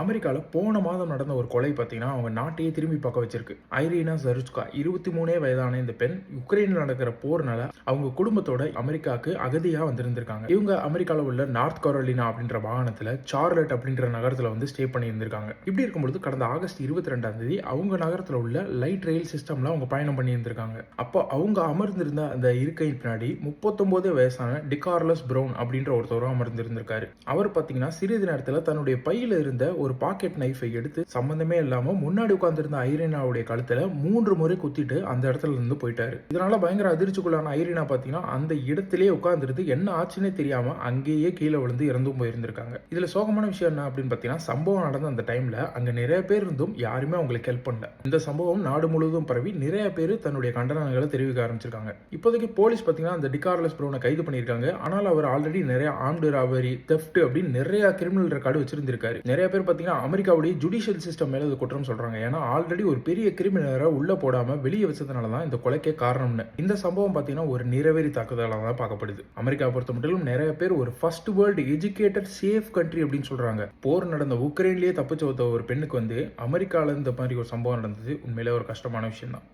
அமெரிக்காவில் போன மாதம் நடந்த ஒரு கொலை பார்த்தீங்கன்னா அவங்க நாட்டையே திரும்பி பார்க்க வச்சிருக்கு. ஐரீனா ஜருஸ்கா இருபத்தி மூணே வயதான இந்த பெண் உக்ரைனில் நடக்கிற போர்னால அவங்க குடும்பத்தோட அமெரிக்காவுக்கு அகதியாக வந்திருந்திருக்காங்க. இவங்க அமெரிக்காவில் உள்ள நார்த் கரோலினா அப்படின்ற வாகனத்தில் சார்லட் அப்படின்ற நகரத்தில் வந்து ஸ்டே பண்ணியிருந்திருக்காங்க. இப்படி இருக்கும்பொழுது கடந்த ஆகஸ்ட் இருபத்தி ரெண்டாம் தேதி அவங்க நகரத்தில் உள்ள லைட் ரயில் சிஸ்டம்ல அவங்க பயணம் பண்ணியிருந்திருக்காங்க. அப்போ அவங்க அமர்ந்திருந்த அந்த இருக்கையின் பின்னாடி முப்பத்தொன்பது வயசான டிகார்லஸ் ப்ரௌன் அப்படின்ற ஒருத்தரும் அமர்ந்திருந்திருக்காரு. அவர் பார்த்தீங்கன்னா சிறிது நேரத்தில் தன்னுடைய பையில இருந்த ஒரு பாக்கெட் நைஃபை எடுத்து சம்பந்தமே இல்லாம முன்னாடி உட்காந்துருந்த ஐரினாவுடைய கழுத்துல மூன்று முறை குத்திட்டு அந்த இடத்துல இருந்து போயிட்டாரு. இதனால பயங்கர அதிர்ச்சிக்குள்ளான ஐரினா பார்த்தீங்கன்னா அந்த இடத்திலே உட்கார்ந்துருந்து என்ன ஆச்சுன்னே தெரியாம அங்கேயே கீழே விழுந்து இறந்தும் போயிருந்திருக்காங்க. இதுல சோகமான விஷயம் என்ன அப்படின்னு பார்த்தீங்கன்னா சம்பவம் நடந்த அந்த டைம்ல அங்க நிறைய பேர் இருந்தும் யாருமே அவங்களுக்கு ஹெல்ப் பண்ணல. இந்த சம்பவம் நாடு முழுவதும் பரவி நிறைய பேர் தன்னுடைய கண்டனங்களை தெரிவிக்க ஆரம்பிச்சிருக்காங்க. இப்போதைக்கு போலீஸ் பார்த்தீங்கன்னா அந்த டிகார்லஸ் ப்ரௌனை கைது பண்ணியிருக்காங்க. ஆனால் அவர் ஆல்ரெடி நிறைய ஆம்டு ராபரி தெஃப்ட் அப்படின்னு நிறைய கிரிமினல் ரெக்கார்டு வச்சிருந்திருக்காரு. நிறைய பேர் பார்த்தீங்கன்னா அமெரிக்காவுடைய ஜுடிஷியல் சிஸ்டம் மேலே இது குற்றம் சொல்கிறாங்க ஏன்னா ஆல்ரெடி ஒரு பெரிய கிரிமினரை உள்ளே போடாமல் வெளியே வச்சதுனால தான் இந்த கொலைக்கே காரணம்னு. இந்த சம்பவம் பார்த்தீங்கன்னா ஒரு நிறைவேறி தாக்குதலாக தான் பார்க்கப்படுது. அமெரிக்கா பொறுத்த மட்டும் நிறைய பேர் ஒரு first world educated safe country அப்படின்னு சொல்கிறாங்க போர் நடந்த உக்ரைன்லேயே தப்பிச்சு ஒரு பெண்ணுக்கு வந்து அமெரிக்கால இந்த மாதிரி ஒரு சம்பவம் நடந்தது உண்மையிலே ஒரு கஷ்டமான விஷயம் தான்